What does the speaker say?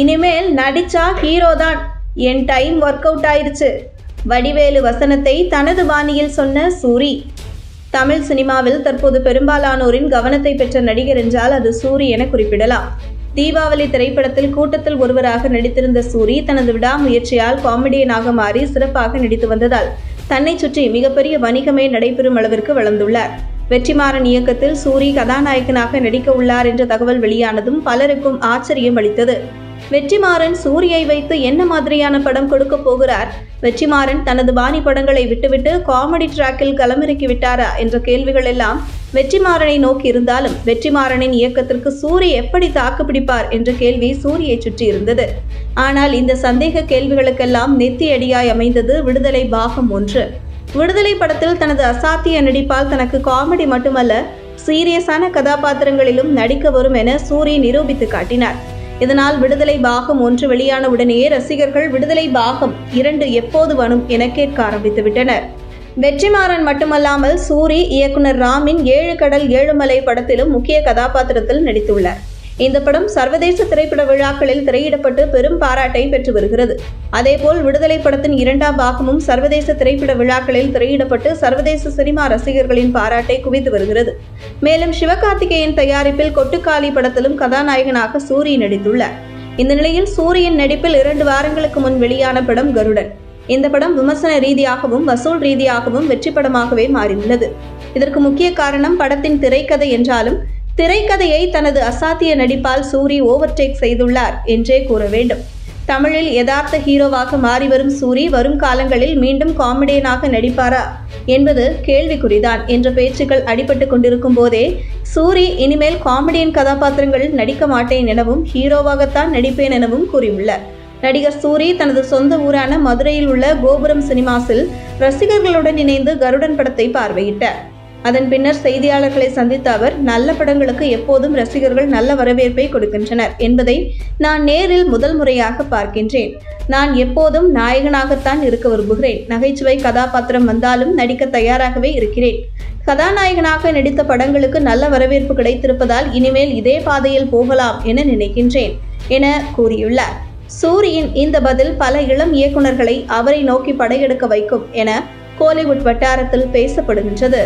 இனிமேல் நடிச்சா ஹீரோ தான். என் டைம் ஒர்க் அவுட் ஆயிருச்சு. வடிவேலு வசனத்தை தனது பாணியில் சொன்ன சூரி. தமிழ் சினிமாவில் தற்போது பெரும்பாலானோரின் கவனத்தை பெற்ற நடிகர் என்றால் அது சூரி என குறிப்பிடலாம். தீபாவளி திரைப்படத்தில் கூட்டத்தில் ஒருவராக நடித்திருந்த சூரி தனது விடாமுயற்சியால் காமெடியனாக மாறி சிறப்பாக நடித்து வந்ததால் தன்னை சுற்றி மிகப்பெரிய வணிகமே நடைபெறும் அளவிற்கு வளர்ந்துள்ளார். வெற்றிமாறன் இயக்கத்தில் சூரி கதாநாயகனாக நடிக்க உள்ளார் என்ற தகவல் வெளியானதும் பலருக்கும் ஆச்சரியம் அளித்தது. வெற்றிமாறன் சூரியை வைத்து என்ன மாதிரியான படம் கொடுக்க போகிறார்? வெற்றிமாறன் தனது பாணி படங்களை விட்டுவிட்டு காமெடி டிராக்கில் களமிறக்கி விட்டாரா? என்ற கேள்விகள் எல்லாம் வெற்றிமாறனை நோக்கி இருந்தாலும் வெற்றிமாறனின் இயக்கத்திற்கு சூரிய எப்படி தாக்கு பிடிப்பார்? என்ற கேள்வி சூரியை சுற்றி இருந்தது. ஆனால் இந்த சந்தேக கேள்விகளுக்கெல்லாம் நெத்தி அடியாய் அமைந்தது விடுதலை பாகம் ஒன்று. விடுதலை படத்தில் தனது அசாத்திய நடிப்பால் தனக்கு காமெடி மட்டுமல்ல சீரியஸான கதாபாத்திரங்களிலும் நடிக்க வரும் என சூரி நிரூபித்து காட்டினார். இதனால் விடுதலை பாகம் ஒன்று வெளியான உடனேயே ரசிகர்கள் விடுதலை பாகம் இரண்டு எப்போது வரும் என கேட்க ஆரம்பித்து விட்டனர் வெற்றிமாறன் மட்டுமல்லாமல் சூரி இயக்குனர் ராமின் ஏழு கடல் ஏழுமலை படத்திலும் முக்கிய கதாபாத்திரத்தில் நடித்துள்ளார். இந்த படம் சர்வதேச திரைப்பட விழாக்களில் திரையிடப்பட்டு பெரும் பாராட்டை பெற்று வருகிறது. அதேபோல் விடுதலை படத்தின் இரண்டாம் பாகமும் சர்வதேச திரைப்பட விழாக்களில் திரையிடப்பட்டு சர்வதேச சினிமா ரசிகர்களின் பாராட்டை குவித்து வருகிறது. மேலும் சிவகார்த்திகேயன் தயாரிப்பில் கொட்டுக்காளி படத்திலும் கதாநாயகனாக சூரி நடித்துள்ளார். இந்த நிலையில் சூரியன் நடிப்பில் இரண்டு வாரங்களுக்கு முன் வெளியான படம் கருடன். இந்த படம் விமர்சன ரீதியாகவும் வசூல் ரீதியாகவும் வெற்றி படமாகவே மாறியுள்ளது. இதற்கு முக்கிய காரணம் படத்தின் திரைக்கதை என்றாலும் திரைக்கதையை தனது அசாத்திய நடிப்பால் சூரி ஓவர்டேக் செய்துள்ளார் என்றே கூற வேண்டும். தமிழில் யதார்த்த ஹீரோவாக மாறி வரும் சூரி வரும் காலங்களில் மீண்டும் காமெடியனாக நடிப்பாரா என்பது கேள்விக்குறிதான் என்ற பேச்சுக்கள் அடிபட்டு கொண்டிருக்கும் போதே சூரி இனிமேல் காமெடியன் கதாபாத்திரங்களில் நடிக்க மாட்டேன் எனவும் ஹீரோவாகத்தான் நடிப்பேன் எனவும் கூறியுள்ளார். நடிகர் சூரி தனது சொந்த ஊரான மதுரையில் உள்ள கோபுரம் சினிமாஸில் ரசிகர்களுடன் இணைந்து கருடன் படத்தை பார்வையிட்டார். அதன் பின்னர் செய்தியாளர்களை சந்தித்த அவர் நல்ல படங்களுக்கு எப்போதும் ரசிகர்கள் நல்ல வரவேற்பை கொடுக்கின்றனர் என்பதை நான் நேரில் முதல் முறையாக பார்க்கின்றேன். நான் எப்போதும் நாயகனாகத்தான் இருக்க விரும்புகிறேன். நகைச்சுவை கதாபாத்திரம் வந்தாலும் நடிக்க தயாராகவே இருக்கிறேன். கதாநாயகனாக நடித்த படங்களுக்கு நல்ல வரவேற்பு கிடைத்திருப்பதால் இனிமேல் இதே பாதையில் போகலாம் என நினைக்கின்றேன் என கூறியுள்ளார். சூரியின் இந்த பதில் பல இளம் இயக்குனர்களை அவரை நோக்கி படையெடுக்க வைக்கும் என கோலிவுட் வட்டாரத்தில் பேசப்படுகின்றது.